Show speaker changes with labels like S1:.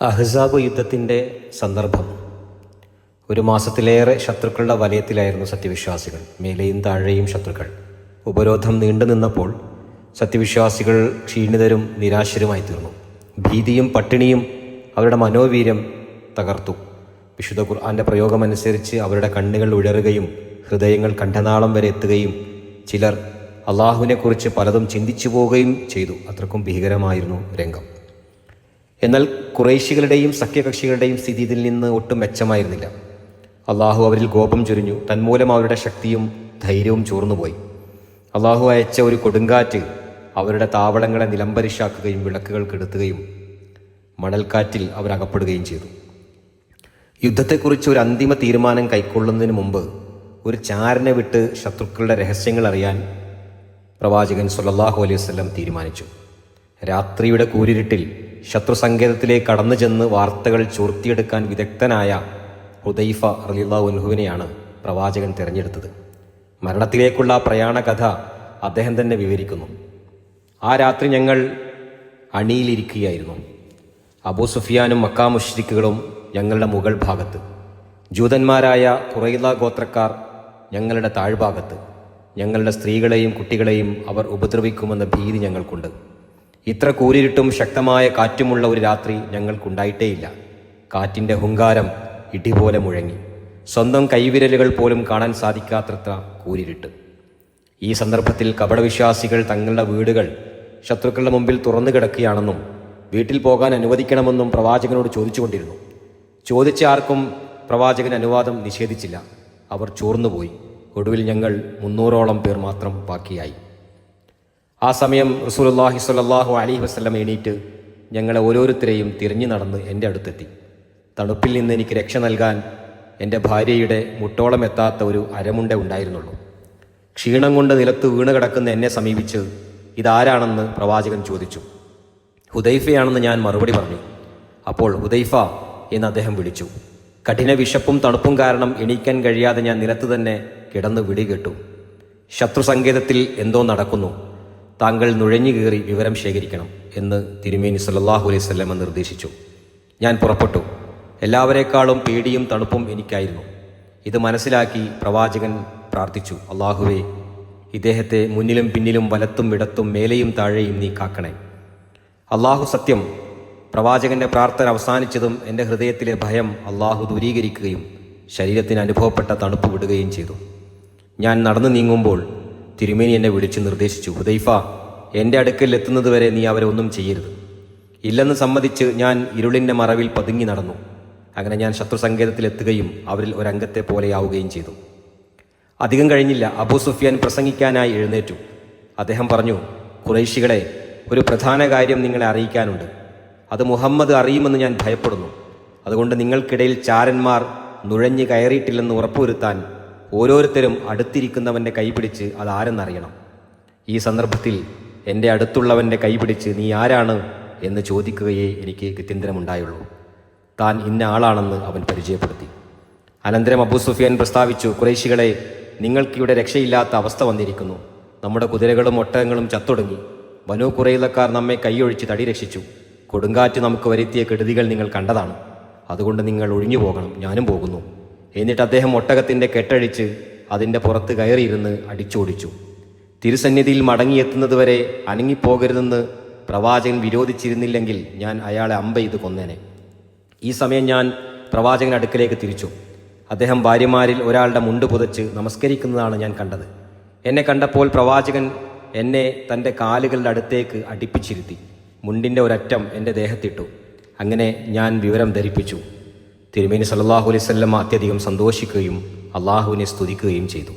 S1: അഹ്സാബ് യുദ്ധത്തിന്റെ സന്ദർഭം. ഒരു മാസത്തിലേറെ ശത്രുക്കളുടെ വലയത്തിലായിരുന്നു സത്യവിശ്വാസികൾ. മേലെയും താഴെയും ശത്രുക്കൾ. ഉപരോധം നീണ്ടു നിന്നപ്പോൾ സത്യവിശ്വാസികൾ ക്ഷീണിതരും നിരാശരുമായി തീർന്നു ഭീതിയും പട്ടിണിയും അവരുടെ മനോവീര്യം തകർത്തു. വിശുദ്ധ ഖുർആന്റെ പ്രയോഗമനുസരിച്ച് അവരുടെ കണ്ണുകൾ ഉഴറുകയും ഹൃദയങ്ങൾ കണ്ഠനാളം വരെ എത്തുകയും ചിലർ അള്ളാഹുവിനെക്കുറിച്ച് പലതും ചിന്തിച്ചു പോവുകയും ചെയ്തു. അത്രക്കും ഭീകരമായിരുന്നു രംഗം. എന്നാൽ കുറേശികളുടെയും സഖ്യകക്ഷികളുടെയും സ്ഥിതി ഇതിൽ നിന്ന് ഒട്ടും മെച്ചമായിരുന്നില്ല. അള്ളാഹു അവരിൽ കോപം ചൊരിഞ്ഞു. തന്മൂലം അവരുടെ ശക്തിയും ധൈര്യവും ചോർന്നുപോയി. അള്ളാഹു അയച്ച ഒരു കൊടുങ്കാറ്റ് അവരുടെ താവളങ്ങളെ നിലംപരിശാക്കുകയും വിളക്കുകൾ കെടുത്തുകയും മണൽക്കാറ്റിൽ അവരകപ്പെടുകയും ചെയ്തു. യുദ്ധത്തെക്കുറിച്ച് ഒരു അന്തിമ തീരുമാനം കൈക്കൊള്ളുന്നതിന് മുമ്പ് ഒരു ചാരനെ വിട്ട് ശത്രുക്കളുടെ രഹസ്യങ്ങൾ അറിയാൻ പ്രവാചകൻ സുല്ലാഹു അലൈഹി വസല്ലം തീരുമാനിച്ചു. രാത്രിയുടെ കൂരിരുട്ടിൽ ശത്രു സങ്കേതത്തിലേക്ക് കടന്നു ചെന്ന് വാർത്തകൾ ചോർത്തിയെടുക്കാൻ വിദഗ്ധനായ ഹുദൈഫ റലിള്ള അൻഹുവിനെയാണ് പ്രവാചകൻ തിരഞ്ഞെടുത്തത്. മരണത്തിലേക്കുള്ള പ്രയാണ കഥ അദ്ദേഹം തന്നെ വിവരിക്കുന്നു. ആ രാത്രി ഞങ്ങൾ അണിയിലിരിക്കുകയായിരുന്നു. അബൂ സുഫിയാനും മക്കാ മുഷ്രിക്കുകളും ഞങ്ങളുടെ മുകൾ ഭാഗത്ത്. ജൂതന്മാരായ കുറയില്ല ഗോത്രക്കാർ ഞങ്ങളുടെ താഴ്ഭാഗത്ത്. ഞങ്ങളുടെ സ്ത്രീകളെയും കുട്ടികളെയും അവർ ഉപദ്രവിക്കുമെന്ന ഭീതി ഞങ്ങൾക്കുണ്ട്. ഇത്ര കൂരിരുട്ടും ശക്തമായ കാറ്റുമുള്ള ഒരു രാത്രി ഞങ്ങൾക്കുണ്ടായിട്ടേയില്ല. കാറ്റിന്റെ ഹുങ്കാരം ഇടിപോലെ മുഴങ്ങി. സ്വന്തം കൈവിരലുകൾ പോലും കാണാൻ സാധിക്കാത്തത്ര കൂരിരുട്ട്. ഈ സന്ദർഭത്തിൽ കപടവിശ്വാസികൾ തങ്ങളുടെ വീടുകൾ ശത്രുക്കളുടെ മുമ്പിൽ തുറന്നു കിടക്കുകയാണെന്നും വീട്ടിൽ പോകാൻ അനുവദിക്കണമെന്നും പ്രവാചകനോട് ചോദിച്ചുകൊണ്ടിരുന്നു. ചോദിച്ച ആർക്കും പ്രവാചകൻ അനുവാദം നിഷേധിച്ചില്ല. അവർ ചോർന്നുപോയി. ഒടുവിൽ ഞങ്ങൾ മുന്നൂറോളം പേർ മാത്രം ബാക്കിയായി. ആ സമയം റസൂലുള്ളാഹി സ്വല്ലല്ലാഹു അലി വസ്ലം എണീറ്റ് ഞങ്ങളെ ഓരോരുത്തരെയും തിരിഞ്ഞു നടന്ന് എന്റെ അടുത്തെത്തി. തണുപ്പിൽ നിന്ന് എനിക്ക് രക്ഷ നൽകാൻ എന്റെ ഭാര്യയുടെ മുട്ടോളം എത്താത്ത ഒരു അരമുണ്ട ഉണ്ടായിരുന്നുള്ളൂ. ക്ഷീണം കൊണ്ട് നിലത്ത് വീണ് കിടക്കുന്ന എന്നെ സമീപിച്ച് ഇതാരാണെന്ന് പ്രവാചകൻ ചോദിച്ചു. ഹുദൈഫയാണെന്ന് ഞാൻ മറുപടി പറഞ്ഞു. അപ്പോൾ ഹുദൈഫ എന്ന് അദ്ദേഹം വിളിച്ചു. കഠിന വിശപ്പും തണുപ്പും കാരണം എണീക്കാൻ കഴിയാതെ ഞാൻ നിലത്ത് തന്നെ കിടന്ന് വിടികെട്ടു ശത്രു സങ്കേതത്തിൽ എന്തോ നടക്കുന്നു. താങ്കൾ നുഴഞ്ഞു കയറി വിവരം ശേഖരിക്കണം എന്ന് തിരുമേനി സല്ലാഹു അലൈഹി സ്വല്ലമ നിർദ്ദേശിച്ചു. ഞാൻ പുറപ്പെട്ടു. എല്ലാവരെക്കാളും പേടിയും തണുപ്പും എനിക്കായിരുന്നു. ഇത് മനസ്സിലാക്കി പ്രവാചകൻ പ്രാർത്ഥിച്ചു അള്ളാഹുവേ ഇദ്ദേഹത്തെ മുന്നിലും പിന്നിലും വലത്തും ഇടത്തും മേലെയും താഴെയും നീ കാക്കണേ. അള്ളാഹു സത്യം പ്രവാചകന്റെ പ്രാർത്ഥന അവസാനിച്ചതും എന്റെ ഹൃദയത്തിലെ ഭയം അള്ളാഹു ദൂരീകരിക്കുകയും ശരീരത്തിന് അനുഭവപ്പെട്ട തണുപ്പ് വിടുകയും ചെയ്തു. ഞാൻ നടന്നു നീങ്ങുമ്പോൾ തിരുമേനി എന്നെ വിളിച്ച് നിർദ്ദേശിച്ചു ഹുദൈഫ എന്റെ അടുക്കൽ എത്തുന്നതുവരെ നീ അവരെ ഒന്നും ചെയ്യരുത്. ഇല്ലെന്ന് സമ്മതിച്ച് ഞാൻ ഇരുളിന്റെ മറവിൽ പതുങ്ങി നടന്നു. അങ്ങനെ ഞാൻ ശത്രു സങ്കേതത്തിൽ എത്തുകയും അവരിൽ ഒരംഗത്തെ പോലെയാവുകയും ചെയ്തു. അധികം കഴിഞ്ഞില്ല അബൂ സുഫിയാൻ പ്രസംഗിക്കാനായി എഴുന്നേറ്റു. അദ്ദേഹം പറഞ്ഞു കുറേശികളെ ഒരു പ്രധാന കാര്യം നിങ്ങളെ അറിയിക്കാനുണ്ട്. അത് മുഹമ്മദ് അറിയുമെന്ന് ഞാൻ ഭയപ്പെടുന്നു. അതുകൊണ്ട് നിങ്ങൾക്കിടയിൽ ചാരന്മാർ നുഴഞ്ഞു കയറിയിട്ടില്ലെന്ന് ഉറപ്പുവരുത്താൻ ഓരോരുത്തരും അടുത്തിരിക്കുന്നവന്റെ കൈപിടിച്ച് അതാരെന്നറിയണം ഈ സന്ദർഭത്തിൽ എന്റെ അടുത്തുള്ളവന്റെ കൈപിടിച്ച് നീ ആരാണ് എന്ന് ചോദിക്കുകയേ എനിക്ക് ഗത്യന്തരമുണ്ടായുള്ളൂ. താൻ ഇന്ന ആളാണെന്ന് അവൻ പരിചയപ്പെടുത്തി. അനന്തരം അബൂ സുഫിയാൻ പ്രസ്താവിച്ചു കുറേശികളെ നിങ്ങൾക്കിവിടെ രക്ഷയില്ലാത്ത അവസ്ഥ വന്നിരിക്കുന്നു. നമ്മുടെ കുതിരകളും ഒട്ടകങ്ങളും ചത്തൊടുങ്ങി. വനു കുറയിലക്കാർ നമ്മെ കൈയൊഴിച്ച് തടി രക്ഷിച്ചു. കൊടുങ്കാറ്റ് നമുക്ക് വരുത്തിയ കെടുതികൾ നിങ്ങൾ കണ്ടതാണ്. അതുകൊണ്ട് നിങ്ങൾ ഒഴിഞ്ഞു പോകണം ഞാനും പോകുന്നു. എന്നിട്ട് അദ്ദേഹം ഒട്ടകത്തിന്റെ കെട്ടഴിച്ച് അതിന്റെ പുറത്ത് കയറിയിരുന്ന് അടിച്ചോടിച്ചു. തിരുസന്നിധിയിൽ മടങ്ങിയെത്തുന്നതുവരെ അനങ്ങിപ്പോകരുതെന്ന് പ്രവാചകൻ വിരോധിച്ചിരുന്നില്ലെങ്കിൽ ഞാൻ അയാളെ അമ്പ ചെയ്ത് കൊന്നേനെ. ഈ സമയം ഞാൻ പ്രവാചകൻ അടുക്കലേക്ക് തിരിച്ചു. അദ്ദേഹം ഭാര്യമാരിൽ ഒരാളുടെ മുണ്ട് പുതച്ച് നമസ്കരിക്കുന്നതാണ് ഞാൻ കണ്ടത്. എന്നെ കണ്ടപ്പോൾ പ്രവാചകൻ എന്നെ തന്റെ കാലുകളുടെ അടുത്തേക്ക് അടുപ്പിച്ചിരുത്തി. മുണ്ടിന്റെ ഒരറ്റം എന്റെ ദേഹത്തിട്ടു. അങ്ങനെ ഞാൻ വിവരം ധരിപ്പിച്ചു. തിരുമേനി സല്ലല്ലാഹു അലൈഹി വസല്ലമ അത്യധികം സന്തോഷിക്കുകയും അള്ളാഹുവിനെ സ്തുതിക്കുകയും ചെയ്തു.